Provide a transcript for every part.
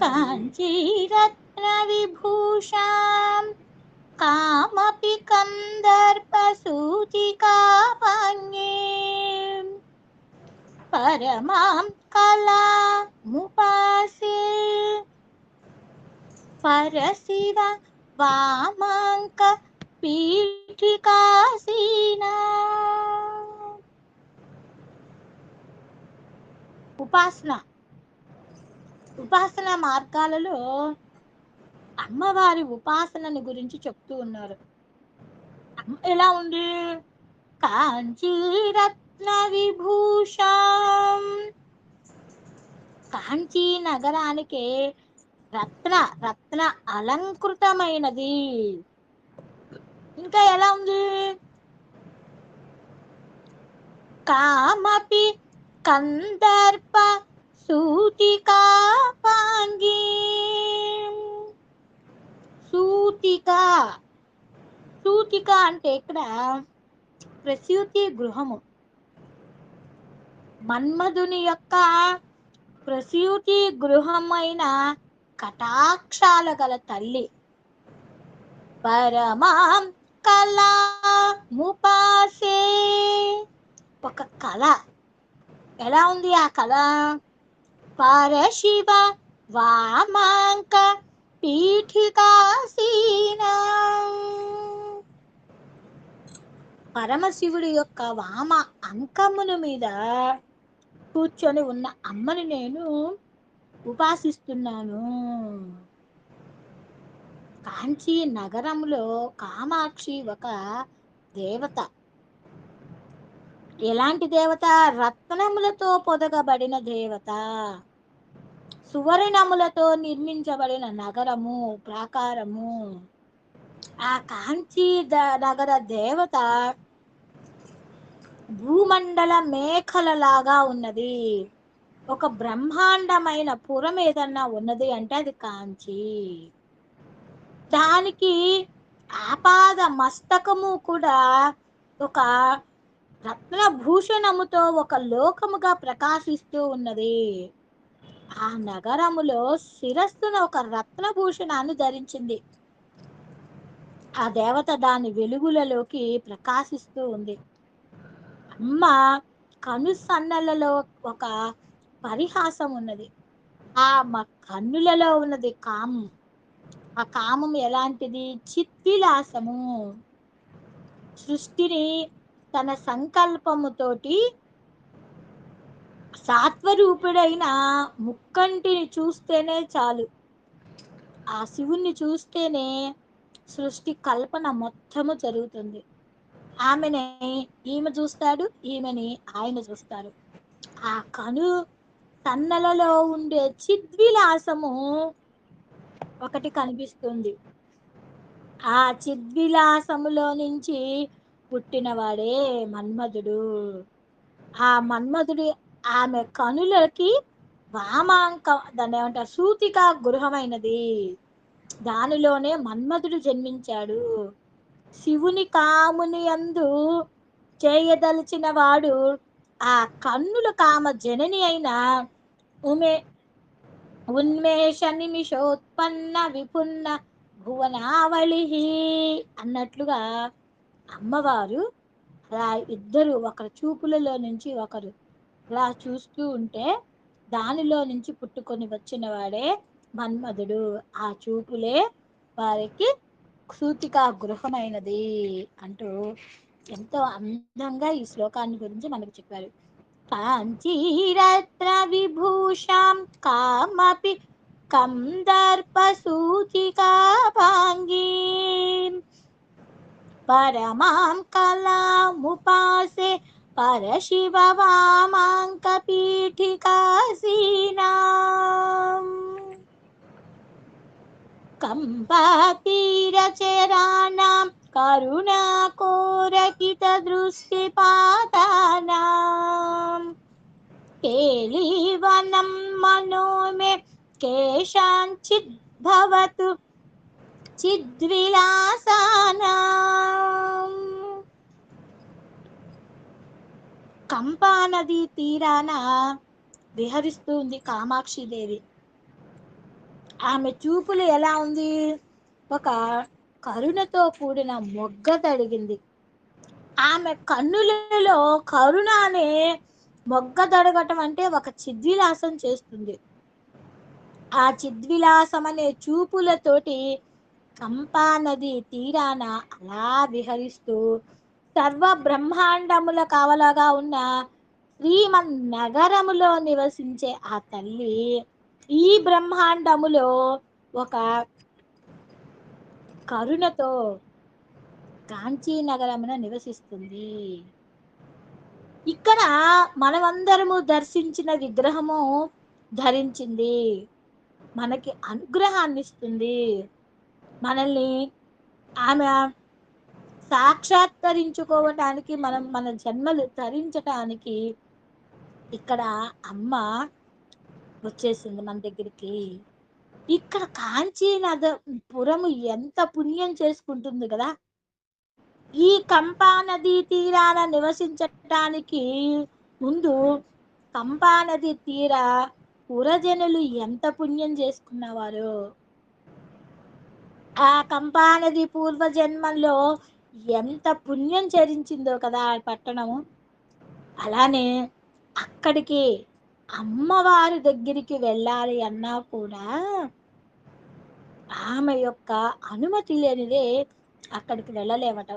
काञ्चीरत्नविभूषां कामपि कन्दर्पसूचिकापाङ्गे परमां कलामुपासे। परशिव वामाङ्क పీఠికాసీనా ఉపాసన. ఉపాసన మార్గాలలో అమ్మవారి ఉపాసనని గురించి చెప్తూ ఉన్నారు. ఎలా ఉంది? కాంచీరత్న విభూష కాంచీ నగరానికి రత్న రత్న అలంకృతమైనది. ఇంకా ఎలా ఉంది? కామపి కందర్ప సూతికా పాంగి సూతిక. సూతిక అంటే ఇక్కడ ప్రసూతి గృహము. మన్మధుని యొక్క ప్రసూతి గృహమైన కటాక్షాల గల తల్లి. పరమాం కళ ముపాసే. ఒక కళ ఎలా ఉంది ఆ కళ? పరశివ వామాంక పీఠికాసీన పరమశివుడి యొక్క వామ అంకమును మీద కూర్చొని ఉన్న అమ్మని నేను ఉపాసిస్తున్నాను. కాంచీ నగరంలో కామాక్షి ఒక దేవత. ఎలాంటి దేవత? రత్నములతో పొదగబడిన దేవత. సువర్ణములతో నిర్మించబడిన నగరము ప్రాకారము. ఆ కాంచీ ద- నగర దేవత భూమండల మేఖలలాగా ఉన్నది. ఒక బ్రహ్మాండమైన పురం ఏదన్నా ఉన్నది అంటే అది కాంచీ. దానికి ఆపాద మస్తకము కూడా ఒక రత్నభూషణముతో ఒక లోకముగా ప్రకాశిస్తూ ఉన్నది. ఆ నగరములో శిరస్సున ఒక రత్నభూషణాన్ని ధరించింది. ఆ దేవత దాని వెలుగులలోకి ప్రకాశిస్తూ ఉంది. అమ్మ కనుసన్నలలో ఒక పరిహాసం ఉన్నది ఆ మా కన్నులలో ఉన్నది కామం. ఆ కామం ఎలాంటిది? చిత్విలాసము. సృష్టిని తన సంకల్పముతోటి సాత్వరూపుడైన ముక్కంటిని చూస్తేనే చాలు. ఆ శివుణ్ణి చూస్తేనే సృష్టి కల్పన మొత్తము జరుగుతుంది. ఆమెని ఈమె చూస్తాడు ఈమెని ఆయన చూస్తారు ఆ కను తన్నలలో ఉండే చిద్విలాసము ఒకటి కనిపిస్తుంది. ఆ చిద్విలాసములో నుంచి పుట్టినవాడే మన్మధుడు. ఆ మన్మధుడి ఆమె కనులకి వామాంక దాన్ని ఏమంటారు సూతిక గృహమైనది. దానిలోనే మన్మధుడు జన్మించాడు. శివుని కాముని అందు చేయదలిచిన వాడు ఆ కన్నుల కామ జనని అయిన ఉమే ఉన్మేష నిమిషోత్పన్న విపున్న భువనావళి అన్నట్లుగా అమ్మవారు అలా ఇద్దరు ఒకరి చూపులలో నుంచి ఒకరు అలా చూస్తూ ఉంటే దానిలో నుంచి పుట్టుకొని వచ్చిన వాడే మన్మధుడు. ఆ చూపులే వారికి సూతికా గృహమైనది అంటూ ఎంతో అందంగా ఈ శ్లోకాన్ని గురించి మనకు చెప్పారు. కాంచీరత్న విభూషాం కామపి కందర్ప సూచికా భాంగీ పరమాం కళాముపాసే పరశివ వామాంక కోరకిత కంబాతీరచరాణాం కరుణాకోరకిత దృష్టిపాతానాం కేలీవనం మనో భవతు చిద్విలాసానాం. కంపా నది తీరాన విహరిస్తుంది కామాక్షి దేవి ఆమె చూపులు ఎలా ఉంది? ఒక కరుణతో కూడిన మొగ్గ తడిగింది. ఆమె కన్నులలో కరుణ అనే మొగ్గ తడగటం అంటే ఒక చిద్విలాసం చేస్తుంది. ఆ చిద్విలాసం అనే చూపులతోటి కంపా నది తీరాన అలా విహరిస్తూ సర్వ బ్రహ్మాండముల కావలగా ఉన్న శ్రీమన్ నగరములో నివసించే ఆ తల్లి ఈ బ్రహ్మాండములో ఒక కరుణతో కాంచీ నగరమున నివసిస్తుంది. ఇక్కడ మనమందరము దర్శించిన విగ్రహము ధరించింది. మనకి అనుగ్రహాన్ని ఇస్తుంది. మనల్ని ఆమె సాక్షాత్కరించుకోవటానికి మనం మన జన్మలు ధరించటానికి ఇక్కడ అమ్మ వచ్చేసింది మన దగ్గరికి. ఇక్కడ కాంచీ నద పురము ఎంత పుణ్యం చేసుకుంటుంది కదా. ఈ కంపా నదీ తీరాన నివసించటానికి ముందు కంపా నది తీర పురజనులు ఎంత పుణ్యం చేసుకున్నవారు. ఆ కంపా నది పూర్వ జన్మంలో ఎంత పుణ్యం చరించిందో కదా ఆ పట్టణము. అలానే అక్కడికి అమ్మవారి దగ్గరికి వెళ్ళాలి అన్నా కూడా ఆమె యొక్క అనుమతి లేనిదే అక్కడికి వెళ్ళలేవట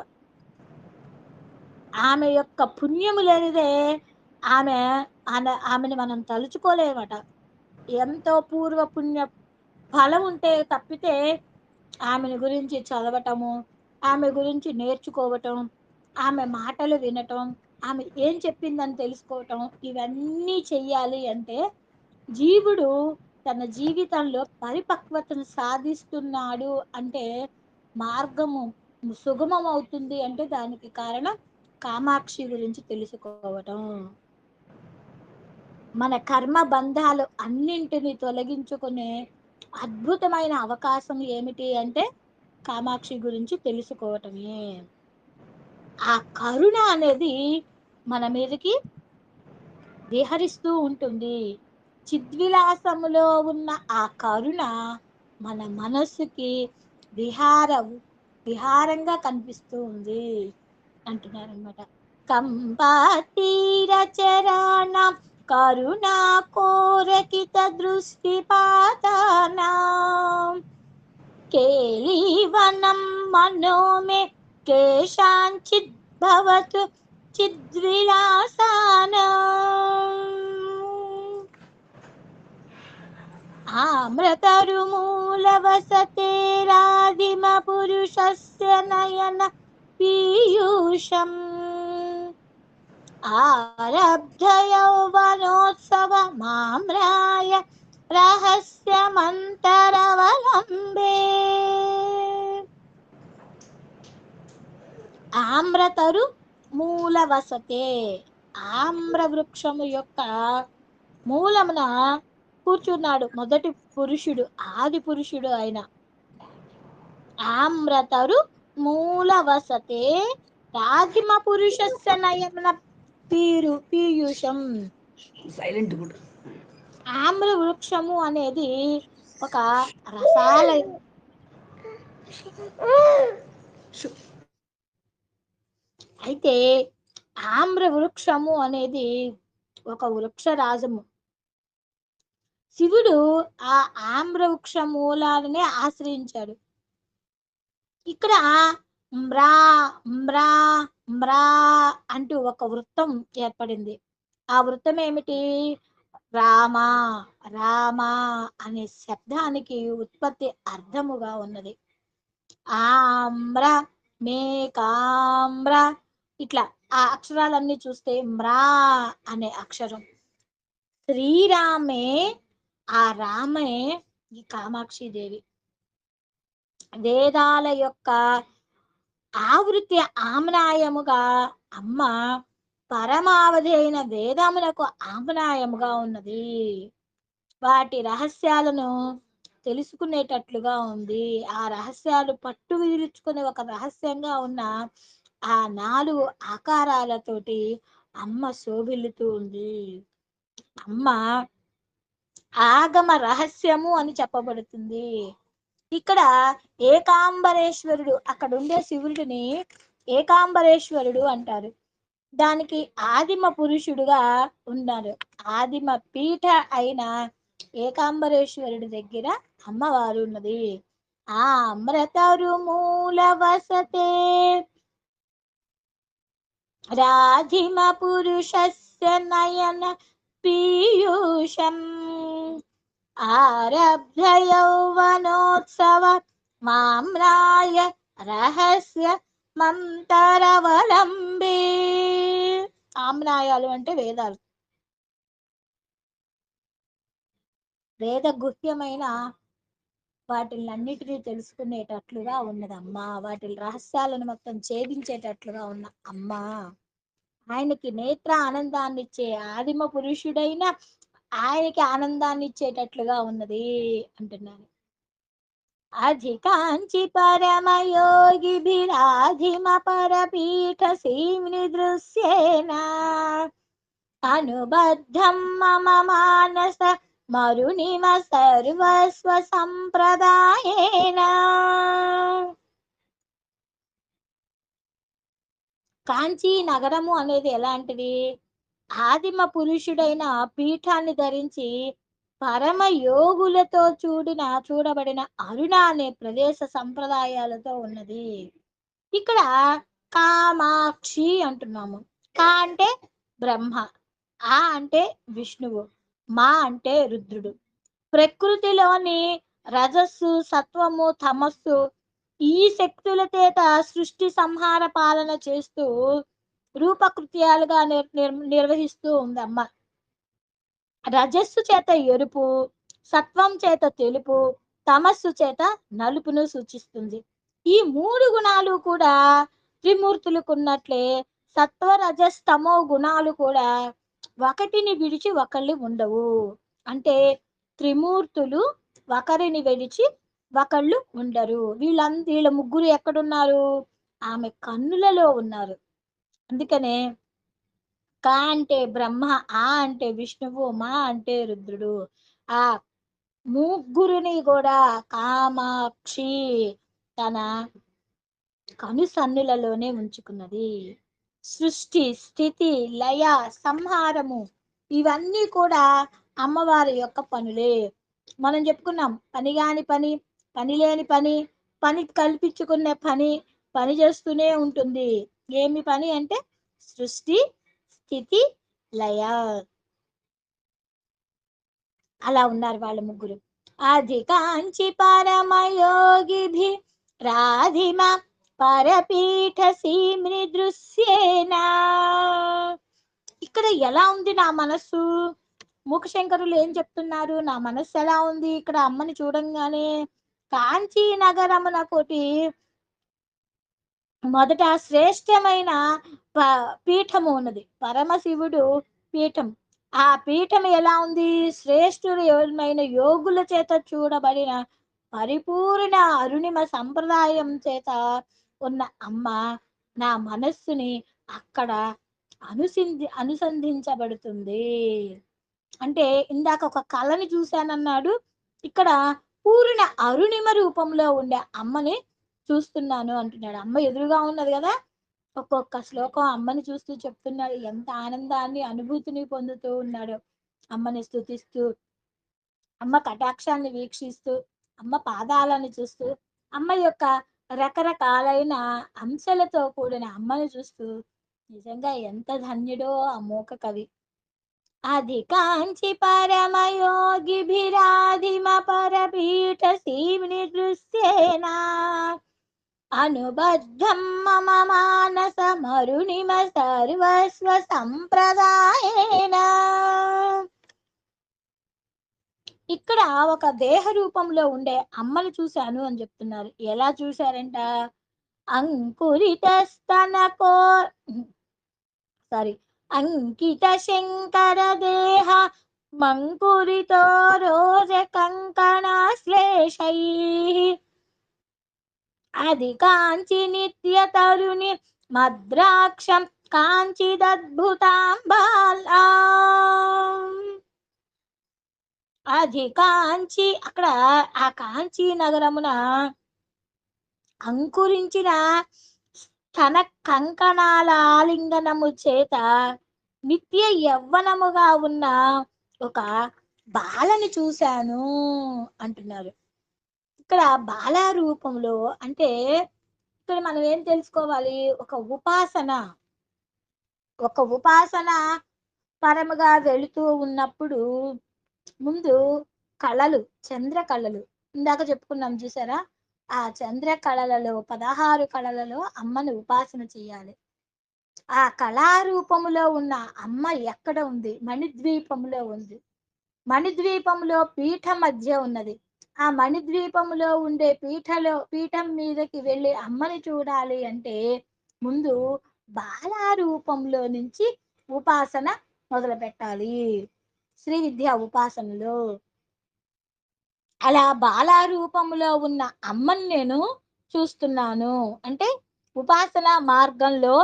ఆమె యొక్క పుణ్యము లేనిదే ఆమె ఆమె మనం తలుచుకోలేమట. ఎంతో పూర్వ పుణ్య ఫలం ఉంటే తప్పితే ఆమెను గురించి చదవటము ఆమె గురించి నేర్చుకోవటం ఆమె మాటలు వినటం ఆమె ఏం చెప్పిందని తెలుసుకోవటం ఇవన్నీ చెయ్యాలి అంటే జీవుడు తన జీవితంలో పరిపక్వతను సాధిస్తున్నాడు అంటే మార్గము సుగమం అవుతుంది అంటే దానికి కారణం కామాక్షి గురించి తెలుసుకోవటం. మన కర్మ బంధాలు అన్నింటిని తొలగించుకునే అద్భుతమైన అవకాశం ఏమిటి అంటే కామాక్షి గురించి తెలుసుకోవటమే. ఆ కరుణ అనేది మన మీదకి విహరిస్తూ ఉంటుంది. చిద్విలాసములో ఉన్న ఆ కరుణ మన మనస్సుకి విహార విహారంగా కనిపిస్తూ ఉంది అంటున్నారనమాట అనమాట కరుణా కోరకిత దృష్టి పాదానా కేలీవనం మనోమే కేశాంచిద్భవతు చిద్విలాసాన ఆమ్రతరుమూలవసతేరాదిమ పురుషస్య నయన పీయూషం ఆరబ్ధ యౌవనోత్సవ ఆమ్రతరు మూల వసతే ఆమ్ర వృక్షము యొక్క మూలమున కూర్చున్నాడు మొదటి పురుషుడు ఆది పురుషుడు ఆయన ఆమ్రతరు మూల వసతే రాధిమ పురుషస్య నయన పీరు పీయూషం. సైలెంట్ కూడా ఆమ్ర వృక్షము అనేది ఒక రసాల అయితే ఆమ్ర వృక్షము అనేది ఒక వృక్షరాజము. శివుడు ఆ ఆమ్ర వృక్ష మూలాలనే ఆశ్రయించాడు. ఇక్కడ మ్రా మ్రా మ్రా అంటూ ఒక వృత్తం ఏర్పడింది. ఆ వృత్తం ఏమిటి? రామ రామ అనే శబ్దానికి ఉత్పత్తి అర్థముగా ఉన్నది. ఆమ్ర మేకామ్ర ఇట్లా ఆ అక్షరాలన్నీ చూస్తే మ్రా అనే అక్షరం. శ్రీరామే ఆ రామే ఈ కామాక్షి దేవి. వేదాల యొక్క ఆవృత్తి ఆమ్నాయముగా అమ్మ పరమావధి అయిన వేదములకు ఆమ్నాయముగా ఉన్నది. వాటి రహస్యాలను తెలుసుకునేటట్లుగా ఉంది. ఆ రహస్యాలు పట్టు విదిలించుకునే ఒక రహస్యంగా ఉన్న ఆ నాలుగు ఆకారాలతోటి అమ్మ శోభిల్లుతూ ఉంది. అమ్మ ఆగమ రహస్యము అని చెప్పబడుతుంది. ఇక్కడ ఏకాంబరేశ్వరుడు అక్కడ ఉండే శివుడిని ఏకాంబరేశ్వరుడు అంటారు. దానికి ఆదిమ పురుషుడుగా ఉన్నారు. ఆదిమ పీఠ అయిన ఏకాంబరేశ్వరుడి దగ్గర అమ్మవారు ఉన్నది. ఆ అమృతరు మూల వసతే రాధిమ పురుషస్య నయన పీయూషం. ఆరభ్య యౌవనోత్సవ మామ్రాయ రహస్య మంతరవలంబే. ఆమ్నాయాలు అంటే వేదాలు. వేద గుహ్యమైన వాటిని అన్నిటినీ తెలుసుకునేటట్లుగా ఉన్నదమ్మా. వాటి రహస్యాలను మొత్తం ఛేదించేటట్లుగా ఉన్న అమ్మా. ఆయనకి నేత్ర ఆనందాన్ని ఇచ్చే ఆదిమ పురుషుడైన ఆయనకి ఆనందాన్ని ఇచ్చేటట్లుగా ఉన్నది అంటున్నాను. అధికాంచి పరమయోగిభిరాధిమ పరపీఠ సీమిని దృశ్యేనా. అనుబద్ధం మమ మానస మరునివ సర్వస్వ సంప్రదాయేన. కాంచీ నగరము అనేది ఎలాంటిది? ఆదిమ పురుషుడైన పీఠాన్ని ధరించి పరమ యోగులతో చూడిన చూడబడిన అరుణ అనే ప్రదేశ సంప్రదాయాలతో ఉన్నది. ఇక్కడ కామాక్షి అంటున్నాము. కా అంటే బ్రహ్మ ఆ అంటే విష్ణువు. మా అంటే రుద్రుడు. ప్రకృతిలోని రజస్సు సత్వము తమస్సు ఈ శక్తుల చేత సృష్టి సంహార పాలన చేస్తూ రూపకృత్యాలుగా నిర్వహిస్తూ ఉందమ్మ. రజస్సు చేత ఎరుపు సత్వం చేత తెలుపు తమస్సు చేత నలుపును సూచిస్తుంది. ఈ మూడు గుణాలు కూడా త్రిమూర్తులకు ఉన్నట్లే సత్వ రజస్ తమో గుణాలు కూడా ఒకటిని విడిచి ఒకళ్ళు ఉండవు. అంటే త్రిమూర్తులు ఒకరిని విడిచి ఒకళ్ళు ఉండరు. వీళ్ళంద వీళ్ళ ముగ్గురు ఎక్కడున్నారు? ఆమె కన్నులలో ఉన్నారు. అందుకనే కా అంటే బ్రహ్మ ఆ అంటే విష్ణువు మా అంటే రుద్రుడు. ఆ ముగ్గురిని కూడా కామాక్షి తన కనుసన్నులలోనే ఉంచుకున్నది. సృష్టి స్థితి లయ సంహారము ఇవన్నీ కూడా అమ్మవారి యొక్క పనులే. మనం చెప్పుకున్నాం పని కాని పని పని లేని పని పని కల్పించుకునే పని పని చేస్తూనే ఉంటుంది. ఏమి పని అంటే సృష్టి స్థితి లయ. అలా ఉన్నారు వాళ్ళ ముగ్గురు. అధికాంచి పరమయోగిభి రాధిమ పరపీఠ సీమ్ని ఇక్కడ ఎలా ఉంది నా మనస్సు? మూకశంకరులు ఏం చెప్తున్నారు? నా మనస్సు ఎలా ఉంది? ఇక్కడ అమ్మని చూడంగానే కాంచీ నగరమున కోటి మొదట శ్రేష్టమైన ప పీఠము ఉన్నది. పరమశివుడు పీఠం. ఆ పీఠం ఎలా ఉంది? శ్రేష్ఠులైన యోగుల చేత చూడబడిన పరిపూర్ణ అరుణిమ సంప్రదాయం చేత ఉన్న అమ్మ నా మనస్సుని అక్కడ అనుసింధి అనుసంధించబడుతుంది. అంటే ఇందాక ఒక కళని చూశానన్నాడు. ఇక్కడ పూర్ణ అరుణిమ రూపంలో ఉండే అమ్మని చూస్తున్నాను అంటున్నాడు. అమ్మ ఎదురుగా ఉన్నది కదా? ఒక్కొక్క శ్లోకం అమ్మని చూస్తూ చెప్తున్నాడు. ఎంత ఆనందాన్ని అనుభూతిని పొందుతూ ఉన్నాడు. అమ్మని స్థుతిస్తూ అమ్మ కటాక్షాన్ని వీక్షిస్తూ అమ్మ పాదాలను చూస్తూ అమ్మ యొక్క రకరకాలైన అంశాలతో కూడిన అమ్మను చూస్తూ నిజంగా ఎంత ధన్యుడో ఆ మూక కవి. అధికాంచి పరమయోగిభిరాధిమ పరపీఠ సీమిని దృశ్యేనా. అనుబద్ధం మమ మానస మరుణిమ సర్వస్వ సంప్రదాయేన. ఇక్కడ ఒక దేహ రూపంలో ఉండే అమ్మను చూశాను అని చెప్తున్నారు. ఎలా చూశారంట? అంకురిత స్తనకో సారీ అంకిత శంకర దేహ మంకురితో రోజ కంకణ శ్లేషై. అది కాంచి నిత్య తరుణి మద్రాక్షం కాంచిదద్భుతాం బాలా అది కాంచి అక్కడ ఆ కాంచి నగరమున అంకురించిన తన కంకణాల ఆలింగనము చేత నిత్య యవ్వనముగా ఉన్న ఒక బాలని చూశాను అంటున్నారు. ఇక్కడ బాల రూపంలో అంటే ఇక్కడ మనం ఏం తెలుసుకోవాలి? ఒక ఉపాసన. ఒక ఉపాసన పరముగా వెళుతూ ఉన్నప్పుడు ముందు కళలు చంద్ర కళలు. ఇందాక చెప్పుకున్నాం చూసారా? ఆ చంద్ర కళలలో పదహారు కళలలో అమ్మను ఉపాసన చేయాలి. ఆ కళారూపములో ఉన్న అమ్మ ఎక్కడ ఉంది? మణిద్వీపములో ఉంది. మణిద్వీపములో పీఠ మధ్య ఉన్నది. ఆ మణిద్వీపములో ఉండే పీఠలో పీఠం మీదకి వెళ్ళి అమ్మని చూడాలి అంటే ముందు బాలారూపంలో నుంచి ఉపాసన మొదలు పెట్టాలి శ్రీ విద్యా ఉపాసనలో. అలా బాలారూపంలో ఉన్న అమ్మని నేను చూస్తున్నాను. అంటే ఉపాసన మార్గంలో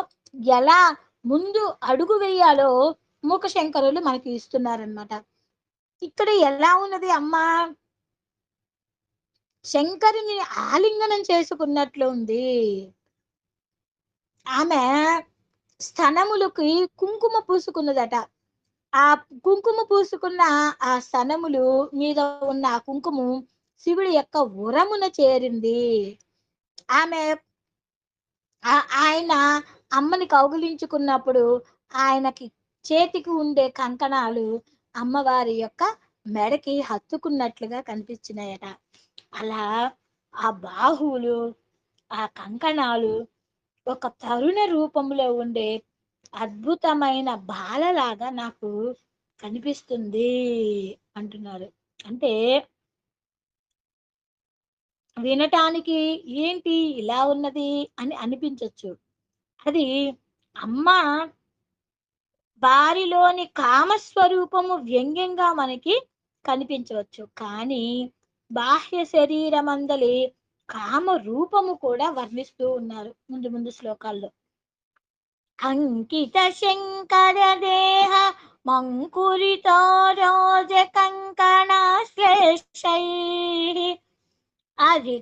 ఎలా ముందు అడుగు వేయాలో మూక శంకరులు మనకి ఇస్తున్నారనమాట ఇక్కడ ఎలా ఉన్నది అమ్మ? శంకరుని ఆలింగనం చేసుకున్నట్లు ఉంది. ఆమె స్థనములకి కుంకుమ పూసుకున్నదట. ఆ కుంకుమ పూసుకున్న ఆ సనములు మీద ఉన్న ఆ కుంకుమ శివుడి యొక్క ఉరమున చేరింది. ఆమె ఆ- ఆయన అమ్మని కౌగిలించుకున్నప్పుడు ఆయనకి చేతికి ఉండే కంకణాలు అమ్మవారి యొక్క మెడకి హత్తుకున్నట్లుగా కనిపించినాయట. అలా ఆ బాహువులు ఆ కంకణాలు ఒక తరుణ రూపంలో ఉండే అద్భుతమైన బాలలాగా నాకు కనిపిస్తుంది అంటున్నారు. అంటే వినటానికి ఏంటి ఇలా ఉన్నది అని అనిపించవచ్చు అది అమ్మ వారిలోని కామస్వరూపము వ్యంగ్యంగా మనకి కనిపించవచ్చు. కానీ బాహ్య శరీరమందలి కామ రూపము కూడా వర్ణిస్తూ ఉన్నారు ముందు ముందు శ్లోకాల్లో. అంకిత శంకర దేహ మంకురితో రోజ కంకణ శ్లేషై అది